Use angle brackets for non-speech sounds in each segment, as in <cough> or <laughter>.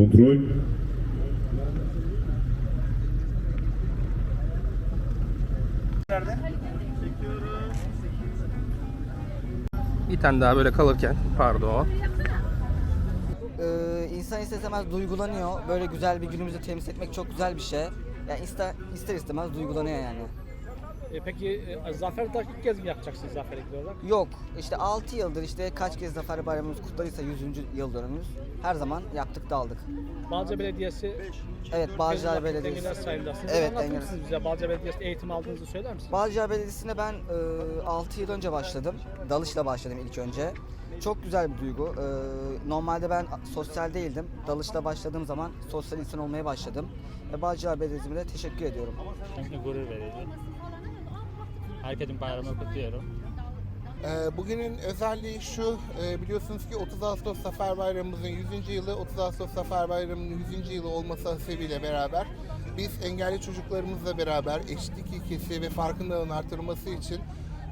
Kontrol. Bir tane daha böyle kalırken pardon. Ee, insan ister istemez duygulanıyor. Böyle güzel bir günümüzü temsil etmek çok güzel bir şey. Yani ister, ister istemez duygulanıyor yani. E, peki e, Zafer Taş ilk kez mi yapacaksınız Zafer Ekli olarak? Yok işte 6 yıldır işte kaç kez Zafer Bayramımız kutladıysa 100. yıl dönümümüz her zaman yaptık da aldık. Balca Belediyesi Evet Bağcılar Engeller Belediyesi. sayıldasınız. Evet, Anlatır Engeller. mısınız bize Balca Belediyesi eğitim aldığınızı söyler misiniz? Bağcılar Belediyesi'ne ben e, 6 yıl önce başladım. Dalışla başladım ilk önce. Çok güzel bir duygu. E, normalde ben sosyal değildim. Dalışla başladığım zaman sosyal insan olmaya başladım. Ve Bağcılar Belediyesi'ne de teşekkür ediyorum. Kesinlikle gurur verici. Herkesin bayramını kutluyorum. Ee, Bugünün özelliği şu, e, biliyorsunuz ki 30 Ağustos Zafer Bayramımızın 100. yılı, 30 Ağustos Zafer Bayramı'nın 100. yılı olması hasebiyle beraber biz engelli çocuklarımızla beraber eşitlik ilkesi ve farkındalığın artırılması için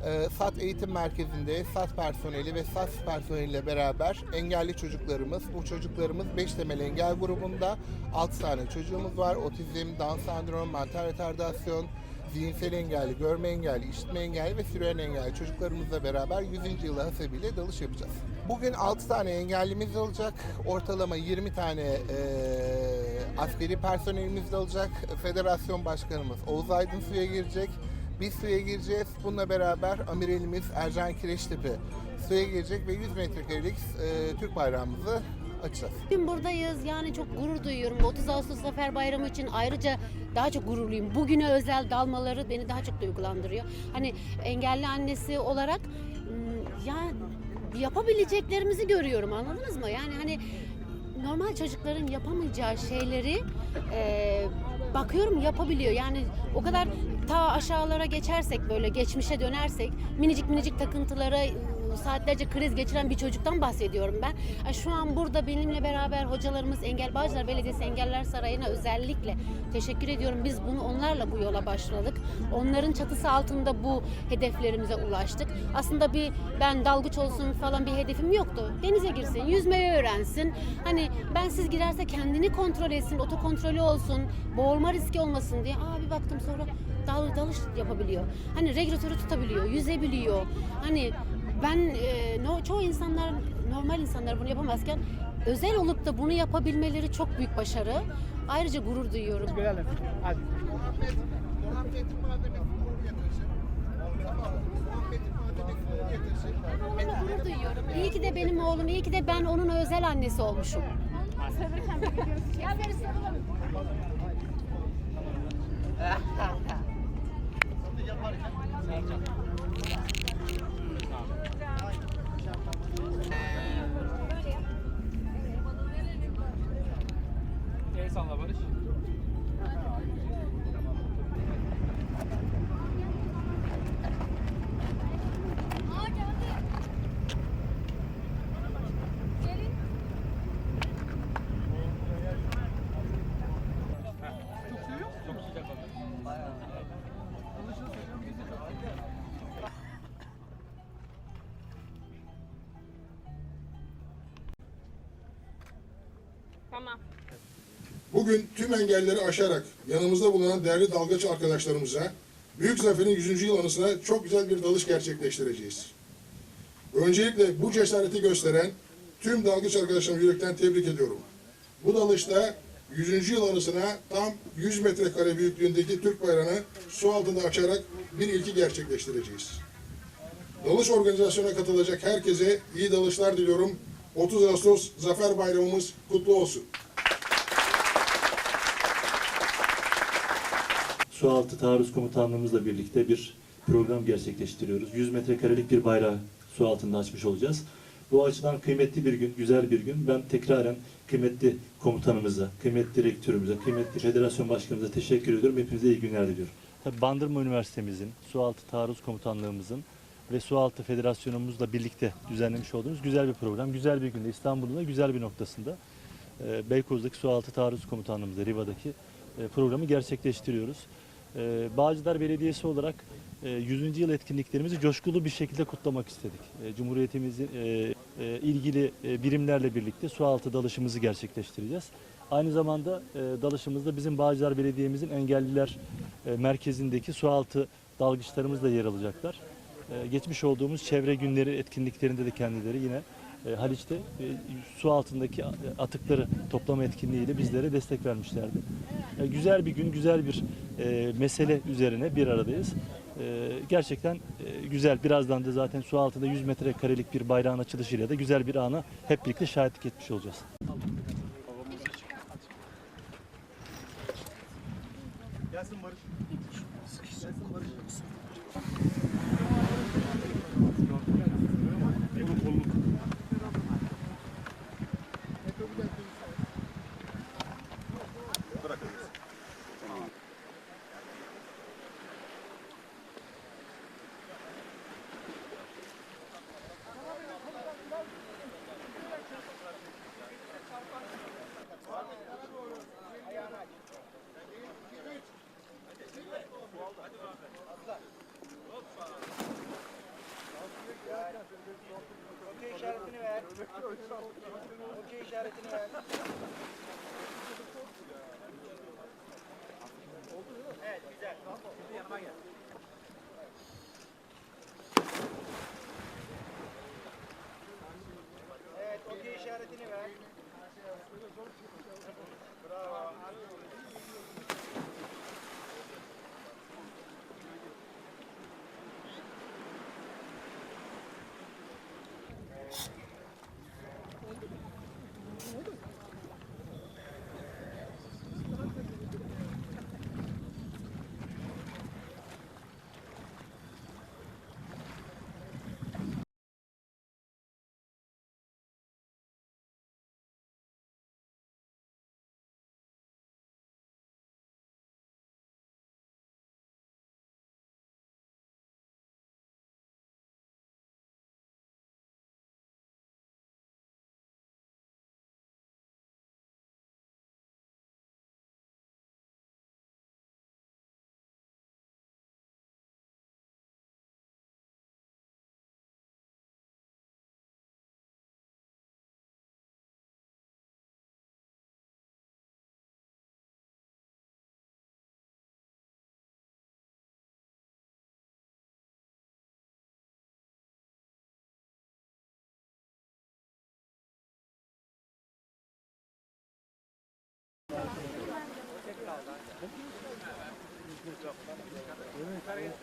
e, SAT Eğitim Merkezi'nde SAT personeli ve SAT personeliyle beraber engelli çocuklarımız, bu çocuklarımız 5 temel engel grubunda 6 tane çocuğumuz var. Otizm, Down sendromu, mental retardasyon, zihinsel engelli, görme engelli, işitme engelli ve süren engelli çocuklarımızla beraber 100. yılı hasebiyle dalış yapacağız. Bugün 6 tane engellimiz olacak. Ortalama 20 tane eee, askeri personelimiz olacak. Federasyon Başkanımız Oğuz Aydın suya girecek. Biz suya gireceğiz. Bununla beraber amiralimiz Ercan Kireçtepe suya girecek ve 100 metrekarelik eee, Türk bayrağımızı açacağız. Bugün buradayız. Yani çok gurur duyuyorum. 30 Ağustos Zafer Bayramı için ayrıca daha çok gururluyum. Bugüne özel dalmaları beni daha çok duygulandırıyor. Hani engelli annesi olarak ım, ya yapabileceklerimizi görüyorum anladınız mı? Yani hani normal çocukların yapamayacağı şeyleri e, bakıyorum yapabiliyor. Yani o kadar ta aşağılara geçersek böyle geçmişe dönersek minicik minicik takıntılara saatlerce kriz geçiren bir çocuktan bahsediyorum ben. Şu an burada benimle beraber hocalarımız Engel Bağcılar Belediyesi Engeller Sarayı'na özellikle teşekkür ediyorum. Biz bunu onlarla bu yola başladık. Onların çatısı altında bu hedeflerimize ulaştık. Aslında bir ben dalgıç olsun falan bir hedefim yoktu. Denize girsin, yüzmeyi öğrensin. Hani ben siz girerse kendini kontrol etsin, otokontrolü olsun, boğulma riski olmasın diye. Aa bir baktım sonra dal, dalış yapabiliyor. Hani regülatörü tutabiliyor, yüzebiliyor. Hani ben e, no, çoğu insanlar normal insanlar bunu yapamazken özel olup da bunu yapabilmeleri çok büyük başarı. Ayrıca gurur duyuyorum. Görelim. Hadi. Onunla gurur duyuyorum. İyi ki de benim oğlum, iyi ki de ben onun özel annesi olmuşum. El <laughs> Bugün tüm engelleri aşarak yanımızda bulunan değerli dalgıç arkadaşlarımıza Büyük Zafer'in 100. yıl anısına çok güzel bir dalış gerçekleştireceğiz. Öncelikle bu cesareti gösteren tüm dalgıç arkadaşlarımı yürekten tebrik ediyorum. Bu dalışta 100. yıl anısına tam 100 metrekare büyüklüğündeki Türk bayrağını su altında açarak bir ilki gerçekleştireceğiz. Dalış organizasyonuna katılacak herkese iyi dalışlar diliyorum. 30 Ağustos Zafer Bayramımız kutlu olsun. Sualtı Taarruz Komutanlığımızla birlikte bir program gerçekleştiriyoruz. 100 metrekarelik bir bayrağı su altında açmış olacağız. Bu açıdan kıymetli bir gün, güzel bir gün. Ben tekraren kıymetli komutanımıza, kıymetli rektörümüze, kıymetli federasyon başkanımıza teşekkür ediyorum. Hepinize iyi günler diliyorum. Tabii Bandırma Üniversitemizin, Sualtı Taarruz Komutanlığımızın ve Sualtı Federasyonumuzla birlikte düzenlemiş olduğumuz güzel bir program. Güzel bir günde İstanbul'un da güzel bir noktasında e, Beykoz'daki Sualtı Taarruz Komutanlığımızda, Riva'daki e, programı gerçekleştiriyoruz. E, Bağcılar Belediyesi olarak e, 100. yıl etkinliklerimizi coşkulu bir şekilde kutlamak istedik. E, Cumhuriyetimizin e, e, ilgili e, birimlerle birlikte sualtı dalışımızı gerçekleştireceğiz. Aynı zamanda e, dalışımızda bizim Bağcılar Belediye'mizin engelliler e, merkezindeki sualtı dalgıçlarımız da yer alacaklar. E, geçmiş olduğumuz çevre günleri etkinliklerinde de kendileri yine e, Haliç'te e, su altındaki atıkları toplama etkinliğiyle bizlere destek vermişlerdi. E, güzel bir gün, güzel bir e, mesele üzerine bir aradayız. E, gerçekten e, güzel. Birazdan da zaten su altında 100 metrekarelik bir bayrağın açılışıyla da güzel bir ana hep birlikte şahitlik etmiş olacağız.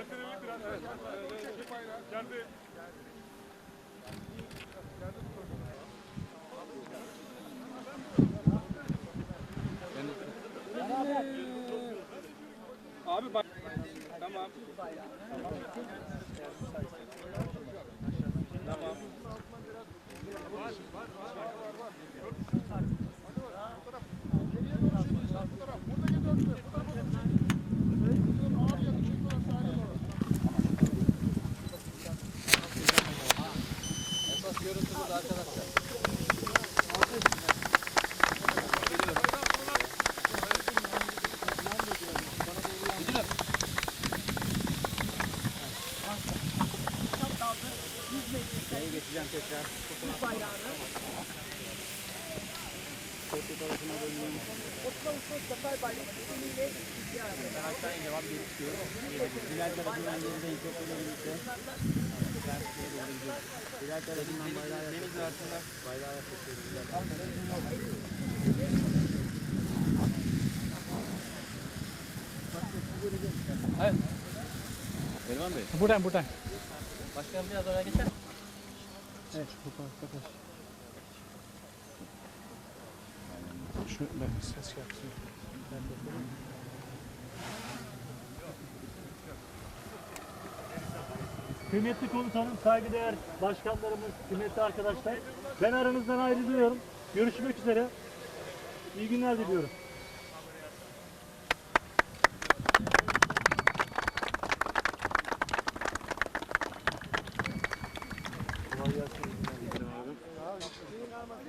Geldi dedi biraz. Evet. Geldi. Abi bak. Tamam. Tamam. Var var var var. Var var. Burada gidiyorsun. görüntümüz arkadaşlar. geçeceğim tekrar. Türk bayrağını. Köprü tarafına dönüyorum. 30 Ağustos Zafer Bayramı nedeniyle ihtiyar. Ben hatta devam geçiyorum. Güler tarafından yerindeyim köprüyle birlikte. Buradan buradan. Başkan biraz oraya geçer. Evet bu tarafa kaç. Şu ben ses yapsın. Ben de Kıymetli komutanım, saygıdeğer başkanlarımız, kıymetli arkadaşlar. Ben aranızdan ayrılıyorum. Görüşmek üzere. İyi günler diliyorum.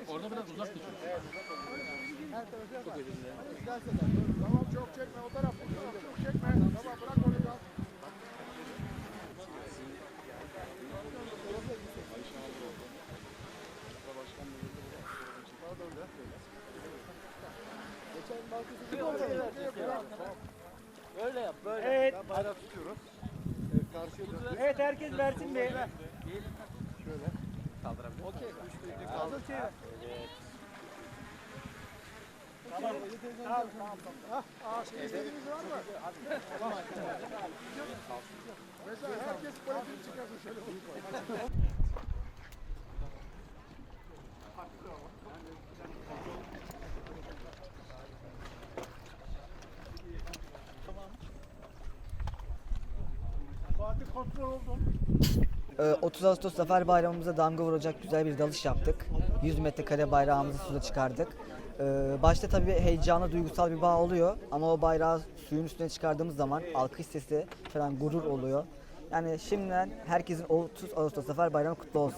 Orada biraz uzak düşün. Tamam çok çekme o taraf. Çok çekme. Tamam bırak onu da. Evet. Evet herkes versin bir. İstediğiniz var mı? Mesela herkes politik çıkarsın şöyle. Ee, 30 Ağustos Zafer Bayramımıza damga vuracak güzel bir dalış yaptık. 100 metrekare bayrağımızı suda çıkardık. Ee, başta tabii heyecanlı, duygusal bir bağ oluyor ama o bayrağı suyun üstüne çıkardığımız zaman alkış sesi falan gurur oluyor. Yani şimdiden herkesin 30 Ağustos Zafer Bayramı kutlu olsun.